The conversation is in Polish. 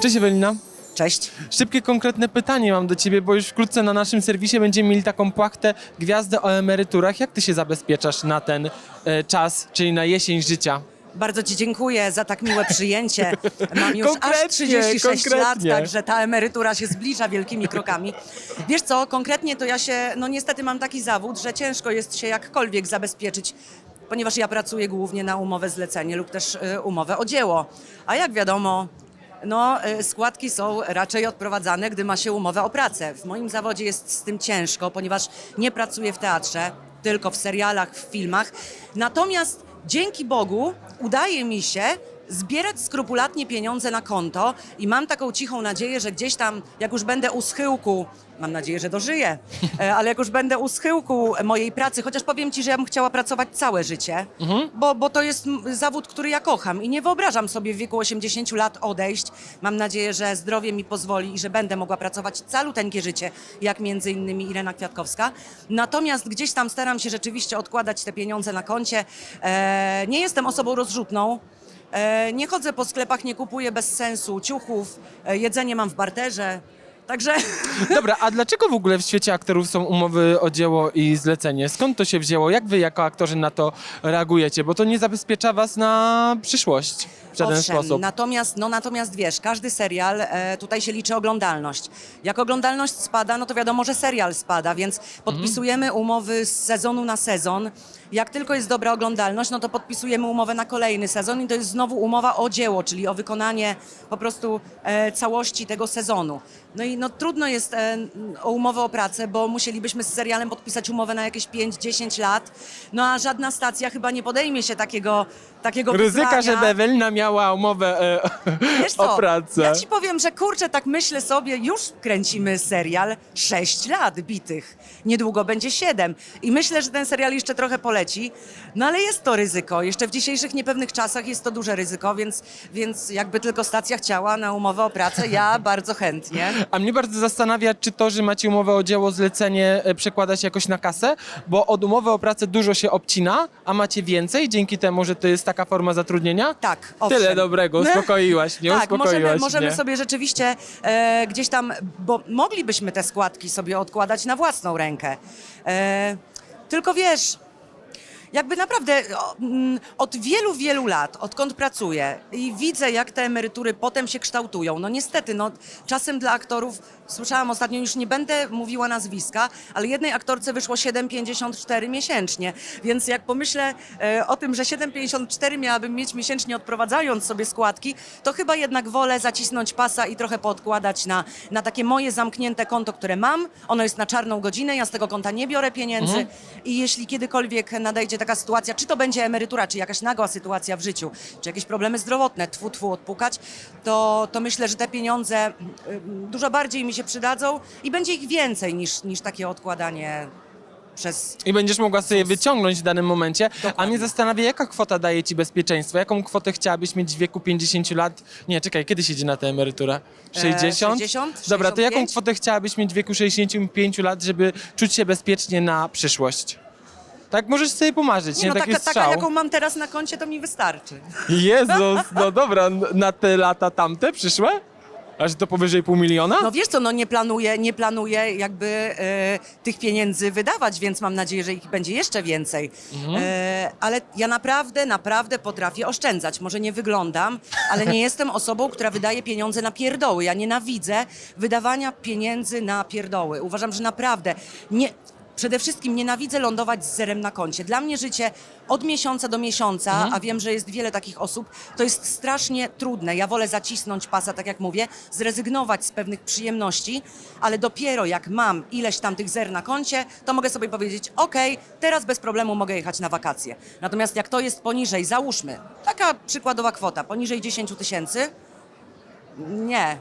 Cześć Ewelina. Cześć. Szybkie, konkretne pytanie mam do Ciebie, bo już wkrótce na naszym serwisie będziemy mieli taką płachtę Gwiazdę o emeryturach. Jak Ty się zabezpieczasz na ten e, czas, czyli na jesień życia? Bardzo Ci dziękuję za tak miłe przyjęcie. Mam już aż Konkretnie, 36 lat, konkretnie. także ta emerytura się zbliża wielkimi krokami. Wiesz co, konkretnie to ja się, no niestety mam taki zawód, że ciężko jest się jakkolwiek zabezpieczyć, ponieważ ja pracuję głównie na umowę zlecenie lub też y, umowę o dzieło. A jak wiadomo, no, y, składki są raczej odprowadzane, gdy ma się umowę o pracę. W moim zawodzie jest z tym ciężko, ponieważ nie pracuję w teatrze, tylko w serialach, w filmach. Natomiast dzięki Bogu udaje mi się zbierać skrupulatnie pieniądze na konto i mam taką cichą nadzieję, że gdzieś tam, jak już będę u schyłku, mam nadzieję, że dożyję, e, ale jak już będę u schyłku mojej pracy, chociaż powiem Ci, że ja bym chciała pracować całe życie, bo, bo to jest zawód, który ja kocham i nie wyobrażam sobie w wieku 80 lat odejść. Mam nadzieję, że zdrowie mi pozwoli i że będę mogła pracować caluteńkie życie, jak między innymi Irena Kwiatkowska. Natomiast gdzieś tam staram się rzeczywiście odkładać te pieniądze na koncie. E, nie jestem osobą rozrzutną. E, nie chodzę po sklepach, nie kupuję bez sensu ciuchów, e, jedzenie mam w barterze. Także Dobra, a dlaczego w ogóle w świecie aktorów są umowy o dzieło i zlecenie? Skąd to się wzięło? Jak Wy jako aktorzy na to reagujecie? Bo to nie zabezpiecza Was na przyszłość w żaden Owszem, sposób. Natomiast, no, natomiast wiesz, każdy serial, e, tutaj się liczy oglądalność. Jak oglądalność spada, no to wiadomo, że serial spada, więc podpisujemy umowy z sezonu na sezon. Jak tylko jest dobra oglądalność, no to podpisujemy umowę na kolejny sezon i to jest znowu umowa o dzieło, czyli o wykonanie po prostu e, całości tego sezonu. No i no, trudno jest e, o umowę o pracę, bo musielibyśmy z serialem podpisać umowę na jakieś 5-10 lat, no a żadna stacja chyba nie podejmie się takiego, takiego Ryzyka, wyzwania. żeby Ewelina miała umowę e, Wiesz co, o pracę. Ja ci powiem, że kurczę, tak myślę sobie, już kręcimy serial 6 lat bitych. Niedługo będzie 7. I myślę, że ten serial jeszcze trochę poleci. No ale jest to ryzyko. Jeszcze w dzisiejszych niepewnych czasach jest to duże ryzyko, więc, więc jakby tylko stacja chciała na umowę o pracę, ja bardzo chętnie. A mnie bardzo zastanawia, czy to, że macie umowę o dzieło, zlecenie e, przekłada się jakoś na kasę, bo od umowy o pracę dużo się obcina, a macie więcej dzięki temu, że to jest taka forma zatrudnienia? Tak, owszem. Tyle dobrego, uspokoiłaś mnie, tak, uspokoiłaś możemy, mnie. możemy sobie rzeczywiście e, gdzieś tam, bo moglibyśmy te składki sobie odkładać na własną rękę. E, tylko wiesz, jakby naprawdę mm, od wielu, wielu lat, odkąd pracuję i widzę, jak te emerytury potem się kształtują. No niestety, no, czasem dla aktorów, słyszałam ostatnio, już nie będę mówiła nazwiska, ale jednej aktorce wyszło 7,54 miesięcznie. Więc jak pomyślę e, o tym, że 7,54 miałabym mieć miesięcznie odprowadzając sobie składki, to chyba jednak wolę zacisnąć pasa i trochę podkładać na, na takie moje zamknięte konto, które mam. Ono jest na czarną godzinę, ja z tego konta nie biorę pieniędzy i jeśli kiedykolwiek nadejdzie taka sytuacja, czy to będzie emerytura, czy jakaś nagła sytuacja w życiu, czy jakieś problemy zdrowotne, tfu, tfu, odpukać, to, to myślę, że te pieniądze y, dużo bardziej mi się przydadzą i będzie ich więcej niż, niż takie odkładanie przez I będziesz mogła sobie wyciągnąć w danym momencie. A Dokładnie. mnie zastanawia, jaka kwota daje ci bezpieczeństwo? Jaką kwotę chciałabyś mieć w wieku 50 lat? Nie, czekaj, kiedy się idzie na tę emeryturę? 60? 60, Dobra, to jaką 65? kwotę chciałabyś mieć w wieku 65 lat, żeby czuć się bezpiecznie na przyszłość? Tak, możesz sobie pomarzyć, nie? Nie, no Taki taka, taka, jaką mam teraz na koncie, to mi wystarczy. Jezus, no dobra, na te lata tamte przyszłe? Aż to powyżej pół miliona? No wiesz co, no nie planuję, nie planuję jakby e, tych pieniędzy wydawać, więc mam nadzieję, że ich będzie jeszcze więcej. E, ale ja naprawdę, naprawdę potrafię oszczędzać. Może nie wyglądam, ale nie jestem osobą, która wydaje pieniądze na pierdoły. Ja nienawidzę wydawania pieniędzy na pierdoły. Uważam, że naprawdę nie... Przede wszystkim nienawidzę lądować z zerem na koncie. Dla mnie życie od miesiąca do miesiąca, a wiem, że jest wiele takich osób, to jest strasznie trudne. Ja wolę zacisnąć pasa, tak jak mówię, zrezygnować z pewnych przyjemności, ale dopiero jak mam ileś tam tych zer na koncie, to mogę sobie powiedzieć, ok, teraz bez problemu mogę jechać na wakacje. Natomiast jak to jest poniżej, załóżmy, taka przykładowa kwota, poniżej 10 tysięcy, nie,